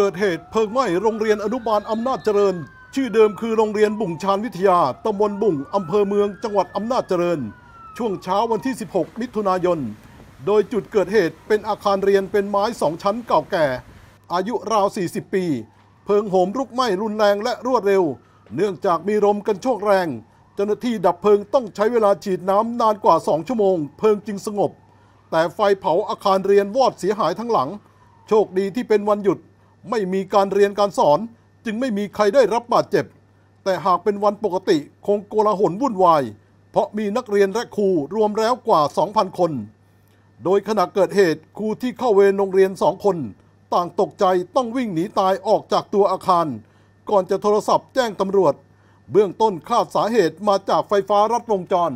เกิดเหตุเพลิงไหม้โรงเรียนอนุบาลอำนาจเจริญ ชื่อเดิมคือโรงเรียนบุ่งชานวิทยาตำบลบุ่งอำเภอเมืองจังหวัดอำนาจเจริญ ช่วงเช้าวันที่ 16 มิถุนายน โดยจุดเกิดเหตุเป็นอาคารเรียนเป็นไม้สองชั้นเก่าแก่ อายุราว 40 ปี เพลิงโหมลุกไหม้รุนแรงและรวดเร็ว เนื่องจากมีลมกันโชกแรง เจ้าหน้าที่ดับเพลิงต้องใช้เวลาฉีดน้ำนานกว่า 2 ชั่วโมง เพลิงจึงสงบ แต่ไฟเผาอาคารเรียนวอดเสียหายทั้งหลัง โชคดีที่เป็นวันหยุด ไม่มีการเรียนการสอน จึงไม่มีใครได้รับบาดเจ็บ แต่หากเป็นวันปกติคงโกลาหลวุ่นวาย เพราะมีนักเรียนและครูรวมแล้วกว่า 2,000 คน โดยขณะเกิดเหตุครูที่เข้าเวรโรงเรียนสองคน ต่างตกใจต้องวิ่งหนีตายออกจากตัวอาคาร ก่อนจะโทรศัพท์แจ้งตำรวจ เบื้องต้นคาดสาเหตุมาจากไฟฟ้ารัดวงจร